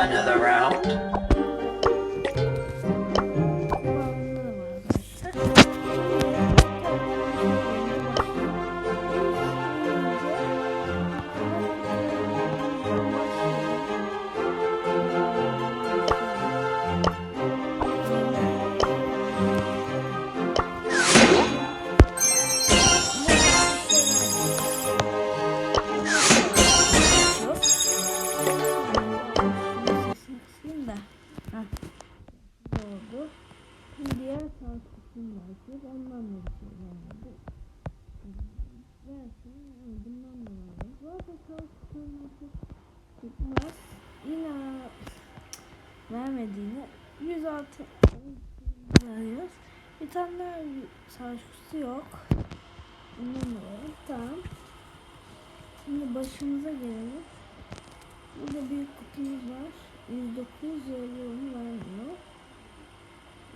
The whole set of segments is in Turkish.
Another round. 106 veriyoruz. Bir tane daha savaş kutusu yok. Var. Tamam. Şimdi başımıza gelelim. Burada büyük kutumuz var. 109 yolunu vermiyor.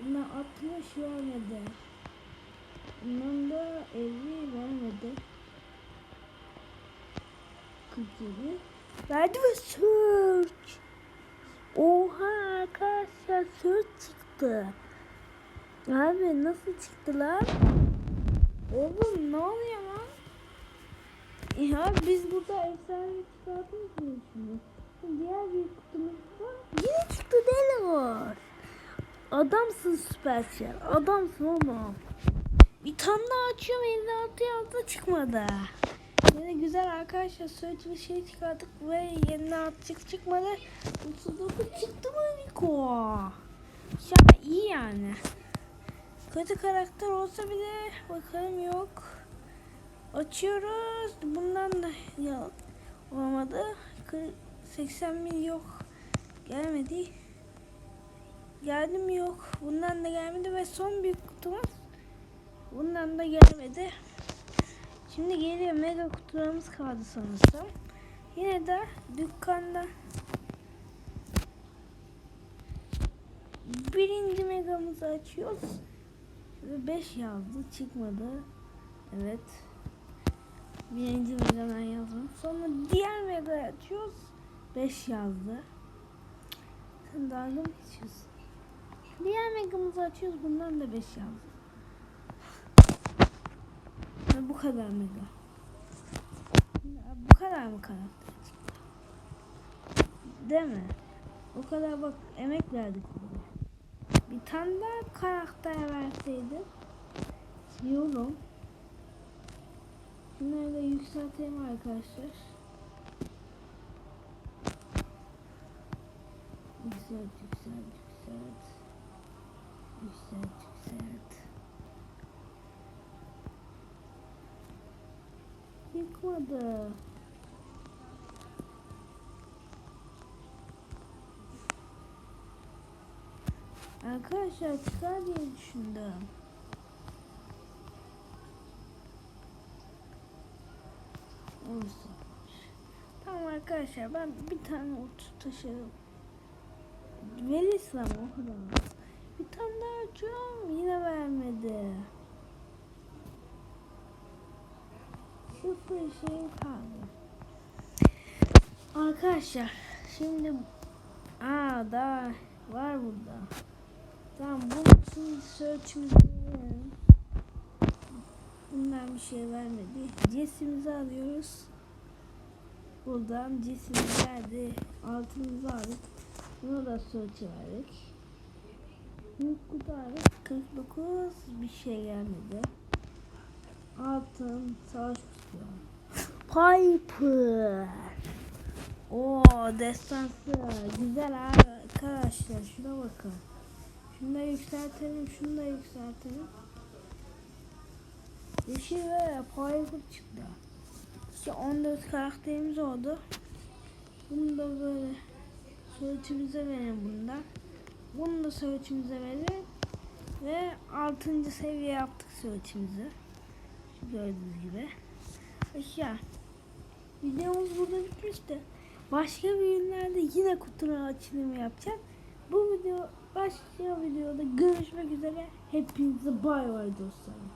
Buna 60 vermedi. Bundan da 50 vermedi. 47. Verdi ve search. Oha arkadaşlar search çıktı. Abi nasıl çıktı lan? Oğlum ne oluyor lan? Ya biz burada efsane çıkartmış mıyız şimdi? Diğer bir kutumuz var. Yine çıktı Delaware. Adamsın Süpersel. Adamsın oğlum. Bir tane daha açıyorum 56 yazdı çıkmadı. Yine güzel arkadaşlar söğüt bir şey çıkardık ve yeni artık çıkmadı. 39 çıktı mı Niko? Ya iyi yani. Kötü karakter olsa bile bakalım yok. Açıyoruz. Bundan da ya olmadı. 80 mil yok. Gelmedi. Geldi mi yok. Bundan da gelmedi ve son büyük kutumuz. Bundan da gelmedi. Şimdi geliyor mega kutularımız kaldı sanırsam. Yine de dükkanda birinci megamızı açıyoruz. Ve 5 yazdı çıkmadı. Evet. Birinci megadan yazdım. Sonra diğer mega açıyoruz. 5 yazdı. Sen dalga mı geçiyorsun? Diğer megamızı açıyoruz. Bundan da 5 yazdı. Ve bu kadar. Ya Bu kadar mı karakter? Değil mi? O kadar bak emek verdik burada. Bir tane daha karakter verseydi diyorum. Bunları da yükselteyim arkadaşlar. Yükselt, yükselt, yükselt. Yükselt, yükselt. Yıkmadı. Arkadaşlar çıkar diye düşündüm. Olsun. Tamam arkadaşlar ben bir tane otur taşırım. Verirsin ama o kadar. Bir tane daha açıyorum yine vermedi. Sıfır şey kaldı. Arkadaşlar şimdi aa daha var burada. Tamam bunun search'imizi. Bundan bir şey vermedi. Cesimizi alıyoruz. Buradan cesimiz verdi. Altımızı aldık. Bunu da search'e verdik. Kutu aldık. 49 bir şey gelmedi. Altın savaş. Piper. Oo destansı. Güzel abi arkadaşlar. Şuna bakın. Şunu da yükseltelim. Şunu da yükseltelim. Yeşil ve Piper çıktı. İşte 14 karakterimiz oldu. Bunu da böyle söğütümüze verelim bundan. Bunu da söğütümüze verelim. Ve 6. seviye yaptık söğütümüzü. Gördüğünüz gibi. Aşağı. Videomuz burada bitmişti. Başka videolarda yine kutunun açılımı yapacağım. Bu video başka videoda görüşmek üzere. Hepinize bay bay dostlarım.